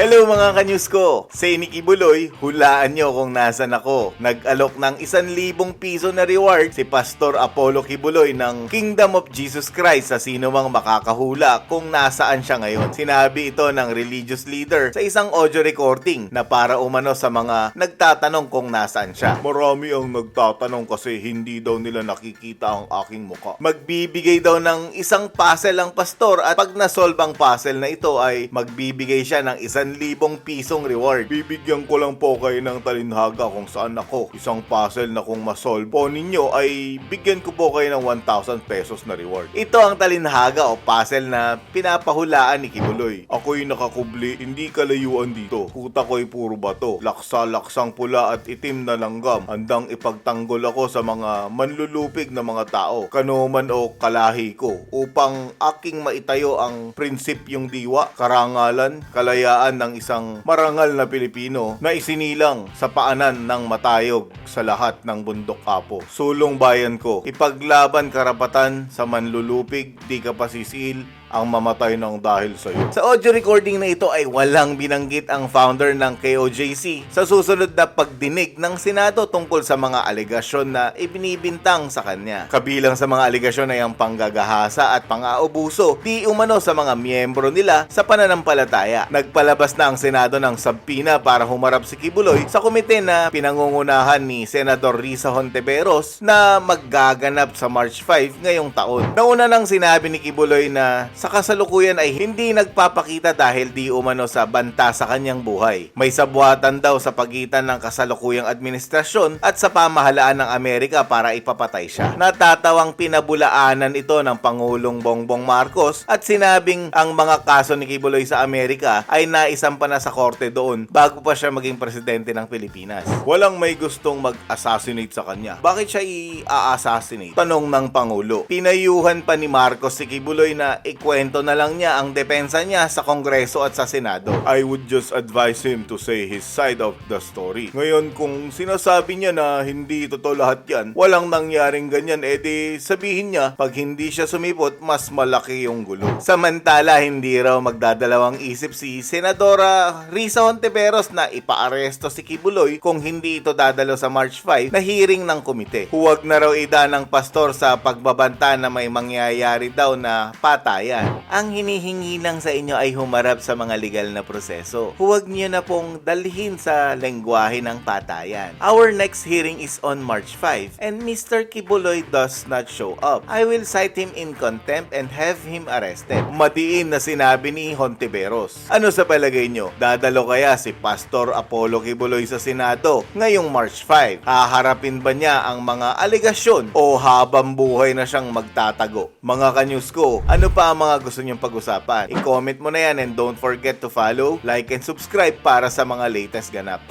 Hello mga kanyus ko! Sa Niki Buloy, hulaan nyo kung nasan ako. Nag-alok ng 1,000 piso na reward si Pastor Apollo Kibuloy ng Kingdom of Jesus Christ sa sino mang makakahula kung nasaan siya ngayon. Sinabi ito ng religious leader sa isang audio recording na para umano sa mga nagtatanong kung nasaan siya. Marami ang nagtatanong kasi hindi daw nila nakikita ang aking muka. Magbibigay daw ng isang puzzle ang pastor at pag nasolve ang puzzle na ito ay magbibigay siya ng 1,000 pisong reward. Bibigyan ko lang po kayo ng talinhaga kung saan ako. Isang puzzle na kung masolve po ninyo ay bigyan ko po kayo ng 1,000 pesos na reward. Ito ang talinhaga o puzzle na pinapahulaan ni Kibuloy. Ako'y nakakubli, hindi kalayuan dito. Kuta ko'y puro bato. Laksa-laksang pula at itim na langgam. Handang ipagtanggol ako sa mga manlulupig na mga tao, kanuman o kalahi ko, upang aking maitayo ang prinsipyong diwa, karangalan, kalayaan ng isang marangal na Pilipino na isinilang sa paanan ng matayog sa lahat ng bundok apo. Sulong bayan ko, ipaglaban karapatan sa manlulupig, di ka pasisil, ang mamatay ng dahil sa iyo. Sa audio recording na ito ay walang binanggit ang founder ng KOJC sa susunod na pagdinig ng Senado tungkol sa mga alegasyon na ibinibintang sa kanya. Kabilang sa mga alegasyon ay ang panggagahasa at pang-aubuso di umano sa mga miyembro nila sa pananampalataya. Nagpalabas na ang Senado ng sabpina para humarap si Kibuloy sa komite na pinangungunahan ni Senador Risa Honteveros na maggaganap sa March 5 ngayong taon. Nauna nang sinabi ni Kibuloy na sa kasalukuyan ay hindi nagpapakita dahil di umano sa banta sa kanyang buhay. May sabuatan daw sa pagitan ng kasalukuyang administrasyon at sa pamahalaan ng Amerika para ipapatay siya. Natatawang pinabulaanan ito ng Pangulong Bongbong Marcos at sinabing ang mga kaso ni Kibuloy sa Amerika ay naisampa na sa korte doon bago pa siya maging presidente ng Pilipinas. Walang may gustong mag-assassinate sa kanya. Bakit siya i-assassinate? Tanong ng Pangulo. Pinayuhan pa ni Marcos si Kibuloy na ikwento na lang niya ang depensa niya sa Kongreso at sa Senado. I would just advise him to say his side of the story. Ngayon, kung sinasabi niya na hindi totoo lahat yan, walang nangyaring ganyan, edi sabihin niya, pag hindi siya sumipot, mas malaki yung gulo. Samantala, hindi raw magdadalawang isip si Senadora Risa Honteveros na ipaaresto si Kibuloy kung hindi ito dadalo sa March 5 na hearing ng komite. Huwag na raw ida ng pastor sa pagbabanta na may mangyayari daw na patayan. Ang hinihingi lang sa inyo ay humarap sa mga legal na proseso. Huwag niyo na pong dalhin sa lengguwahe ng patayan. Our next hearing is on March 5 and Mr. Kibuloy does not show up. I will cite him in contempt and have him arrested. Matiin na sinabi ni Hontiveros. Ano sa palagay nyo? Dadalo kaya si Pastor Apollo Kibuloy sa Senado ngayong March 5? Haharapin ba niya ang mga alegasyon o habang buhay na siyang magtatago? Mga kanyus ko, ano pa ang mga gusto niyong pag-usapan? I-comment mo na yan and don't forget to follow, like, and subscribe para sa mga latest ganap.